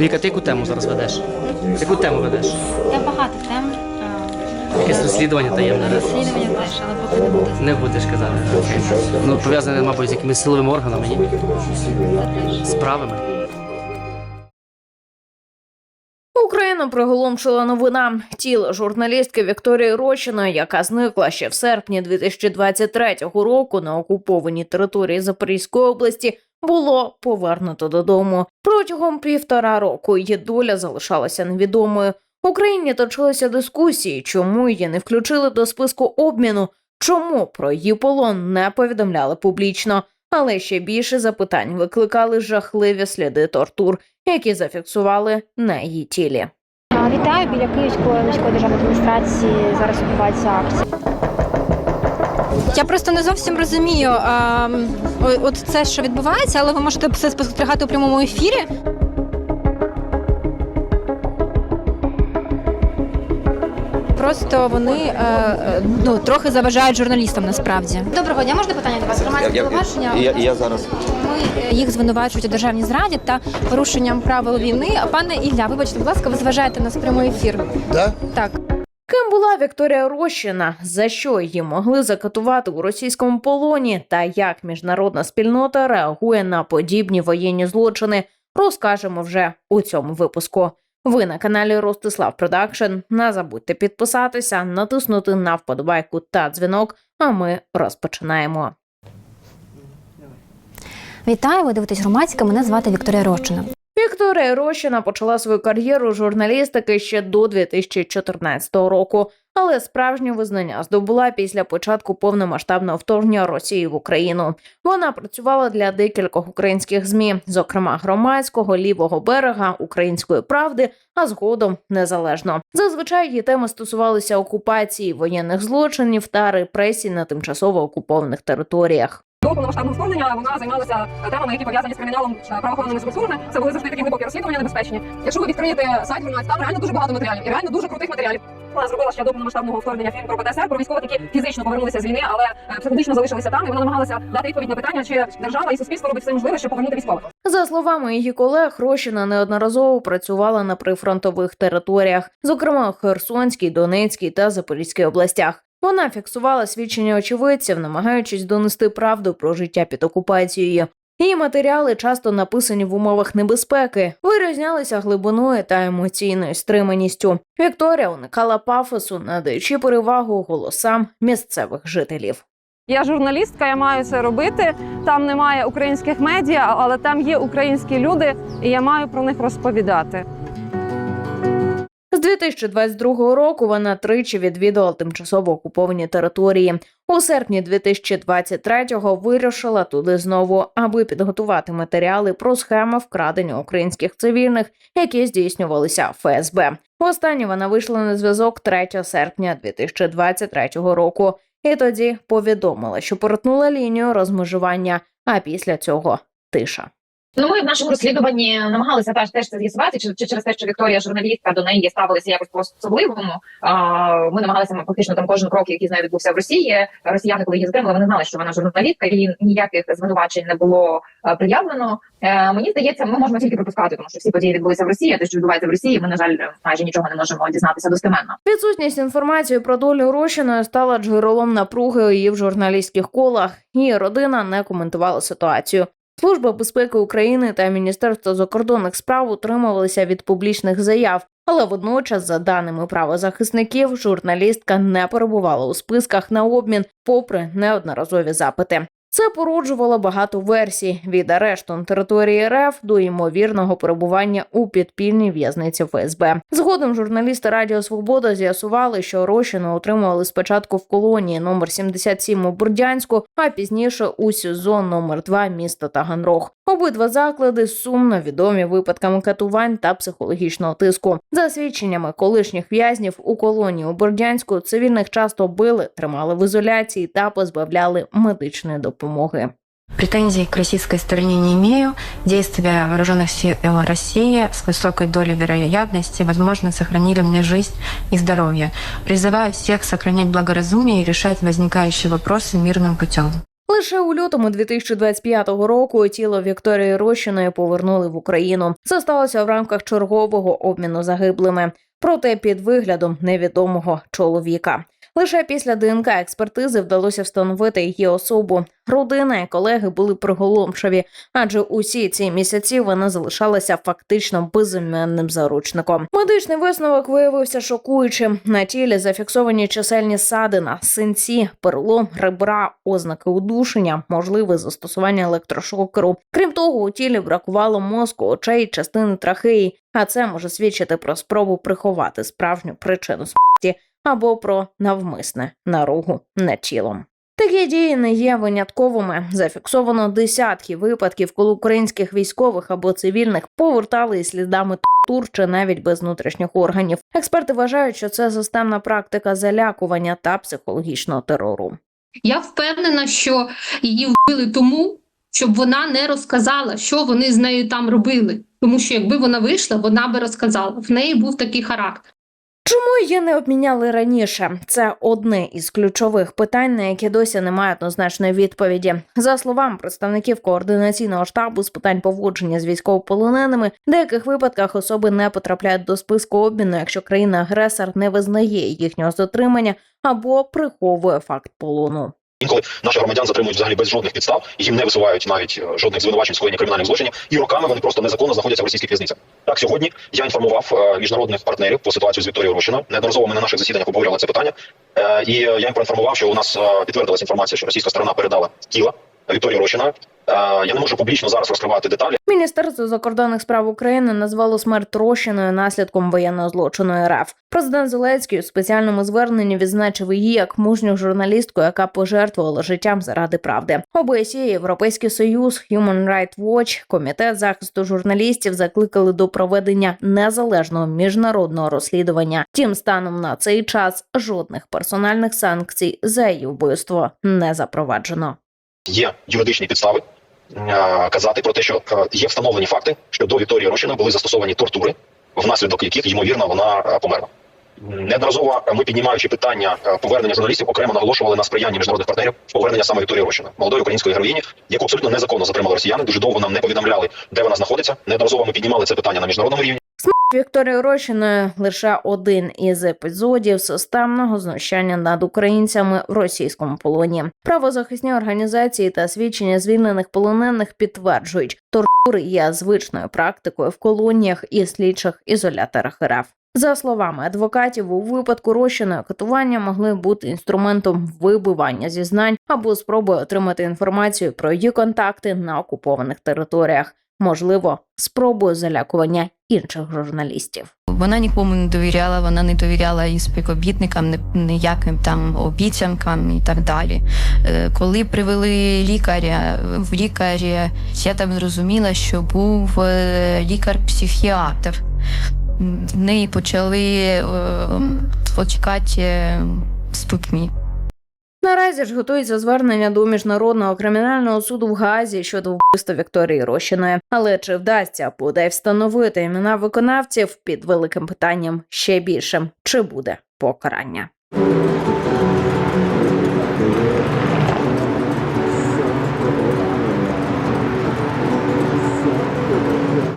Віка, ти яку тему зараз ведеш? Яку тему ведеш? Я багато тем. Якесь розслідування таємне, да? Розслідування теж, але поки не буду. Не будеш казати. Окей. Ну, пов'язане, мабуть, з якимись силовими органами, ні? Справами. Україну приголомшила новина. Тіло журналістки Вікторії Рощиної, яка зникла ще в серпні 2023 року на окупованій території Запорізької області, було повернуто додому. Протягом півтора року її доля залишалася невідомою. В Україні точилися дискусії, чому її не включили до списку обміну, чому про її полон не повідомляли публічно. Але ще більше запитань викликали жахливі сліди тортур, які зафіксували на її тілі. Вітаю біля Київської міської державної адміністрації. Зараз відбувається акція. Я просто не зовсім розумію, а, от це, що відбувається, але ви можете все спостерігати у прямому ефірі. Просто вони е, е, ну, трохи заважають журналістам насправді. Доброго дня, можна питання до вас? Громадське Я, телебачення. я, я, я зараз. Ми е, їх звинувачують у державній зраді та порушенням правил війни. А пане Ілля, вибачте, будь ласка, ви зважаєте нас в прямий ефір. Да? Так. Ким була Вікторія Рощина, за що її могли закатувати у російському полоні, та як міжнародна спільнота реагує на подібні воєнні злочини, розкажемо вже у цьому випуску. Ви на каналі Ростислав Продакшн. Не забудьте підписатися, натиснути на вподобайку та дзвінок. А ми розпочинаємо. Вітаю, ви дивитесь громадське. Мене звати Вікторія Рощина. Вікторія Рощина почала свою кар'єру журналістики ще до 2014 року, але справжнє визнання здобула після початку повномасштабного вторгнення Росії в Україну. Вона працювала для декількох українських змі, зокрема громадського, лівого берега, української правди, а згодом незалежно. Зазвичай її теми стосувалися окупації, воєнних злочинів та репресій на тимчасово окупованих територіях. До повномасштабного вторгнення вона займалася темами, які пов'язані з криміналом правоохоронними структурами. Це були завжди такі глибокі розслідування небезпечні. Якщо ви відкриєте сайт журналіст, там реально дуже багато матеріалів і реально дуже крутих матеріалів. Вона зробила ще до повномасштабного вторгнення фільм про ПТСР, про військових, які фізично повернулися з війни, але е, психологічно залишилися там. І вона намагалася дати відповідь на питання, чи держава і суспільство робить все можливе, щоб повернути військових. За словами її колег, Рощина неодноразово працювала на прифронтових територіях, зокрема Херсонській, Донецькій та Запорізькій областях. Вона фіксувала свідчення очевидців, намагаючись донести правду про життя під окупацією. Її матеріали часто написані в умовах небезпеки, вирізнялися глибиною та емоційною стриманістю. Вікторія уникала пафосу, надаючи перевагу голосам місцевих жителів. Я журналістка, я маю це робити. Там немає українських медіа, але там є українські люди, і я маю про них розповідати. З 2022 року вона тричі відвідала тимчасово окуповані території. У серпні 2023-го вирушила туди знову, аби підготувати матеріали про схеми вкрадення українських цивільних, які здійснювалися ФСБ. Востаннє вона вийшла на зв'язок 3 серпня 2023 року, і тоді повідомила, що перетнула лінію розмежування. А після цього тиша. Ну, ми в нашому розслідуванні намагалися теж теж це з'ясувати, чи, чи через те, що Вікторія журналістка до неї ставилися якось по особливому. Ми намагалися фактично там кожен крок, який з нею відбувся в Росії. Росіяни, коли її затримали, вони знали, що вона журналістка, і ніяких звинувачень не було а, пред'явлено. Е, мені здається, ми можемо тільки припускати, тому що всі події відбулися в Росії. а Те, що відбувається в Росії, ми на жаль майже нічого не можемо дізнатися достеменно. Відсутність інформації про долю Рощиної стала джерелом напруги її в журналістських колах. Її родина не коментувала ситуацію. Служба безпеки України та Міністерство закордонних справ утримувалися від публічних заяв, але водночас, за даними правозахисників, журналістка не перебувала у списках на обмін, попри неодноразові запити. Це породжувало багато версій від арешту на території РФ до ймовірного перебування у підпільній в'язниці ФСБ. Згодом журналісти Радіо Свобода з'ясували, що Рощину отримували спочатку в колонії номер 77 у Бурдянську, а пізніше у СІЗО номер 2 міста Таганрог. Обидва заклади сумно відомі випадками катувань та психологічного тиску. За свідченнями колишніх в'язнів у колонії у Бордянську цивільних часто били, тримали в ізоляції та позбавляли медичної допомоги. Претензий к российской стороне не имею. Действия вооруженных сил России с высокой долей вероятности, возможно, сохранили мне жизнь и здоровье. Призываю всех сохранять благоразумие и решать возникающие вопросы мирным путем. Лише у лютому 2025 року тіло Вікторії Рощиної повернули в Україну. Це сталося в рамках чергового обміну загиблими, проте під виглядом невідомого чоловіка. Лише після ДНК експертизи вдалося встановити її особу. Родина і колеги були приголомшеві, адже усі ці місяці вона залишалася фактично безіменним заручником. Медичний висновок виявився шокуючим. На тілі зафіксовані чисельні садина, синці, перелом ребра, ознаки удушення, можливе застосування електрошокеру. Крім того, у тілі бракувало мозку, очей, частини трахеї, а це може свідчити про спробу приховати справжню причину смерті або про навмисне наругу над тілом. Такі дії не є винятковими. Зафіксовано десятки випадків, коли українських військових або цивільних повертали із слідами тортур чи навіть без внутрішніх органів. Експерти вважають, що це системна практика залякування та психологічного терору. Я впевнена, що її вбили тому, щоб вона не розказала, що вони з нею там робили. Тому що якби вона вийшла, вона би розказала. В неї був такий характер. Чому її не обміняли раніше? Це одне із ключових питань, на які досі немає однозначної відповіді. За словами представників координаційного штабу з питань поводження з військовополоненими, в деяких випадках особи не потрапляють до списку обміну, якщо країна-агресор не визнає їхнього затримання або приховує факт полону. Інколи наших громадян затримують взагалі без жодних підстав, їм не висувають навіть е, жодних звинувачень скоєння кримінальних злочинів, і роками вони просто незаконно знаходяться в російських в'язницях. Так сьогодні я інформував е, міжнародних партнерів по ситуацію з Вікторією Рощина. Неодноразово ми на наших засіданнях обговорювали це питання. Е, І я їм проінформував, що у нас підтвердилася інформація, що російська сторона передала тіла Вікторії Рощиної. Е, Я не можу публічно зараз розкривати деталі. Міністерство закордонних справ України назвало смерть Рощиною наслідком воєнного злочину РФ. Президент Зеленський у спеціальному зверненні відзначив її як мужню журналістку, яка пожертвувала життям заради правди. ОБСЄ, Європейський Союз, Human Rights Watch, Комітет захисту журналістів закликали до проведення незалежного міжнародного розслідування. Тим станом на цей час жодних персональних санкцій за її вбивство не запроваджено. Є юридичні підстави е, казати про те, що е, є встановлені факти, що до Вікторії Рощиної були застосовані тортури, внаслідок яких ймовірно вона е, померла. Неодноразово ми піднімаючи питання повернення журналістів, окремо наголошували на сприянні міжнародних партнерів повернення саме Вікторії Рощиної, молодої української героїні, яку абсолютно незаконно затримали росіяни. Дуже довго нам не повідомляли, де вона знаходиться. Неодноразово ми піднімали це питання на міжнародному рівні. Вікторії Рощиною лише один із епізодів системного знущання над українцями в російському полоні. Правозахисні організації та свідчення звільнених полонених підтверджують, тортури є звичною практикою в колоніях і слідчих ізоляторах РФ. За словами адвокатів, у випадку розчиної катування могли бути інструментом вибивання зізнань або спробою отримати інформацію про її контакти на окупованих територіях, можливо, спробою залякування інших журналістів. Вона нікому не довіряла, вона не довіряла і співробітникам, ні- ніяким там обіцянкам і так далі. Е, Коли привели лікаря, в лікарі я там зрозуміла, що був е, лікар-психіатр. В неї почали е, почекати спутні. Наразі ж готується звернення до міжнародного кримінального суду в Газі щодо вбивства Вікторії Рощиної. Але чи вдасться буде встановити імена виконавців під великим питанням ще більшим? Чи буде покарання?